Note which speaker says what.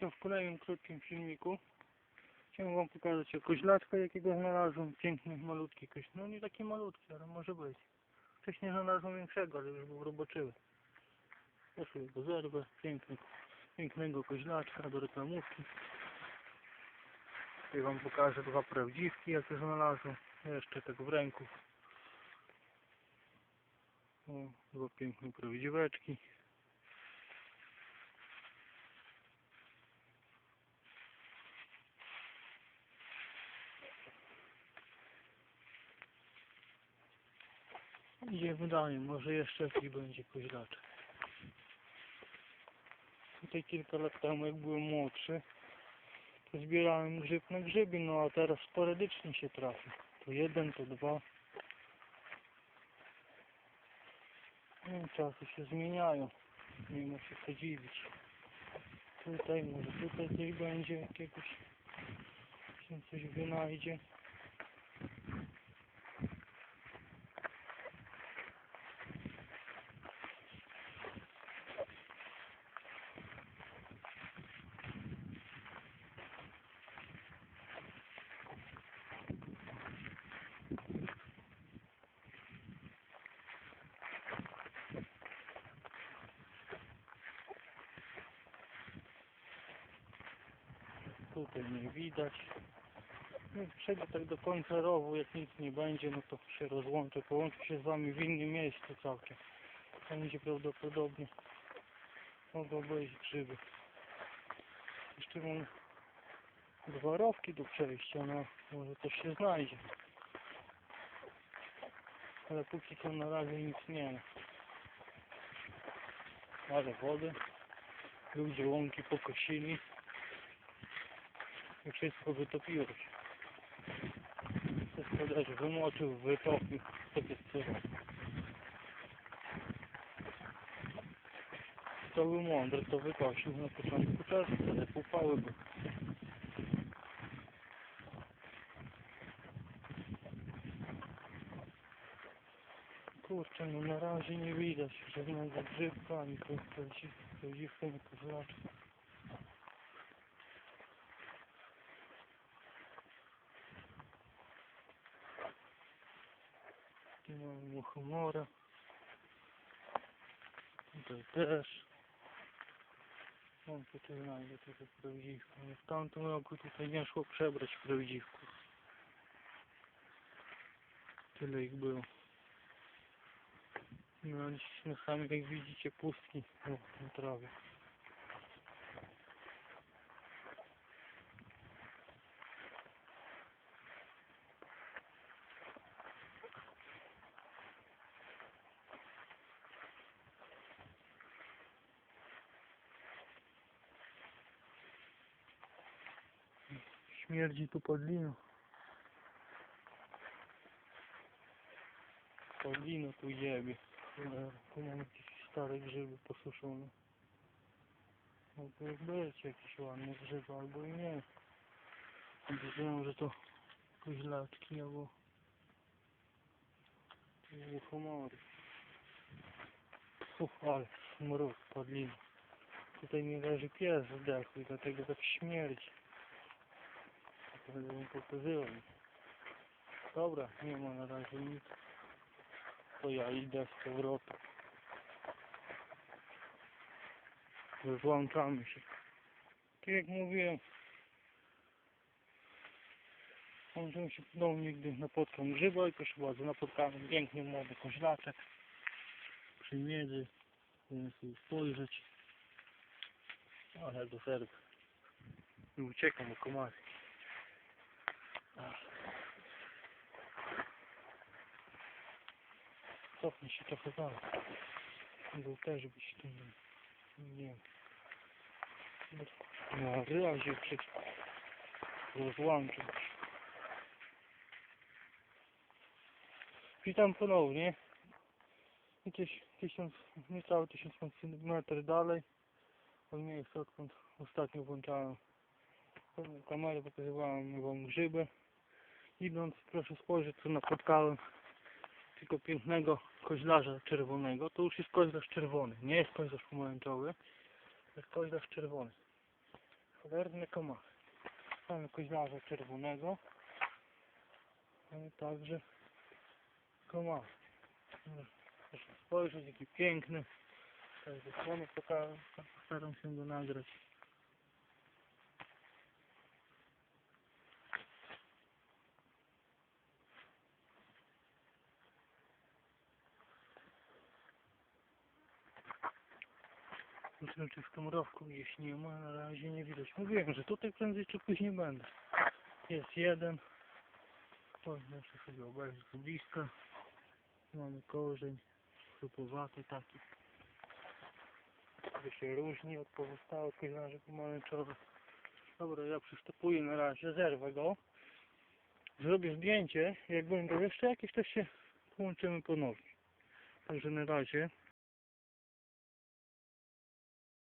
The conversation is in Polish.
Speaker 1: W kolejnym krótkim filmiku chciałem wam pokazać koźlaczka jakiego znalazłem. Piękny, malutki koź. No nie taki malutki, ale może być. Wcześniej znalazłem większego, ale już był roboczyły. Sobie go zerwę. Piękny, pięknego koźlaczka do reklamówki. Tutaj wam pokażę dwa prawdziwki jakie znalazłem. Jeszcze tak w ręku. O, dwa piękne prawdziweczki. Idziemy dalej, może jeszcze jakiś będzie koźlaczek. Tutaj kilka lat temu, jak byłem młodszy, to zbierałem grzyb na grzybie, no a teraz sporadycznie się trafi. To jeden, to dwa. No, czasy się zmieniają. Nie ma się co dziwić. Tutaj, może tutaj coś będzie jakiegoś, się coś wynajdzie. Tutaj nie widać. No, Przejdę tak do końca rowu, jak nic nie będzie, no to się rozłączę. Połączę się z wami w innym miejscu całkiem. Tam gdzie prawdopodobnie mogą być grzyby. Jeszcze mam dwa rowki do przejścia, no może coś się znajdzie. Ale póki co na razie nic nie ma. Ale wody. Ludzie łąki pokosili wszystko wytopiło się. Wszystko też wymoczył, wytopił, tak jest co. To był mądry, to wykosił na początku czasu, wtedy upały by. Kurczę, no na razie nie widać żadnego grzybka, ani prawdziwka, ani kozlaczka. Tu mamy muchomora. Tutaj też. Mam tutaj znajdę tylko prawdziwkę. Ale W tamtym roku tutaj nie szło przebrać prawdziwków. Tyle ich było. No dziś na sami jak widzicie pustki o, na trawie. Śmierdzi tu podlino. Podlino tu jebie. Tu mam jakieś stare grzyby posuszone. Mogły być jakieś ładne grzyby, albo i nie. Myślałem, że to koźlaczki albo muchomory. Uff, ale smród podlino. Tutaj mi leży pies zdechły, dlatego tak śmierdzi. Będę mu pokazywał. Dobra, nie ma na razie nic. To ja idę z powrotem. Włączamy się. Tak jak mówiłem, włączyłem się ponownie, gdy napotkam grzyba i proszę bardzo, napotkałem piękny młody koźlaczek przy miedzy. Chcę sobie spojrzeć. Ale do serca. I uciekam o komary. Cofnij się trochę dalej. Był też być tu. Nie. Na razie przed rozłączyć. Witam ponownie. Gdzieś tysiąc, niecałe tysiąc centymetrów dalej od miejsca, odkąd ostatnio włączałem kamerę, pokazywałem wam grzyby. Idąc, proszę spojrzeć, co napotkałem tylko pięknego koźlarza czerwonego. To już jest koźlarz czerwony, nie jest koźlarz pomarańczowy, to jest koźlarz czerwony. Cholerne komachy. Mamy koźlarza czerwonego. Ale także komachy. No, Proszę spojrzeć, jaki piękny. Także słony pokażę, postaram się go nagrać. Zobaczymy, czy w tym rowku gdzieś nie ma, na razie nie widać. Mówiłem, że tutaj prędzej czy później będę. Jest jeden. Oj, muszę sobie obejrzeć z bliska. Mamy korzeń, chrupowaty taki. Który się różni od pozostałych koźlarzy pomarańczowych. Dobra, ja przystępuję na razie, zerwę go. Zrobię zdjęcie, jak będą jeszcze jakieś, to się połączymy ponownie. Także na razie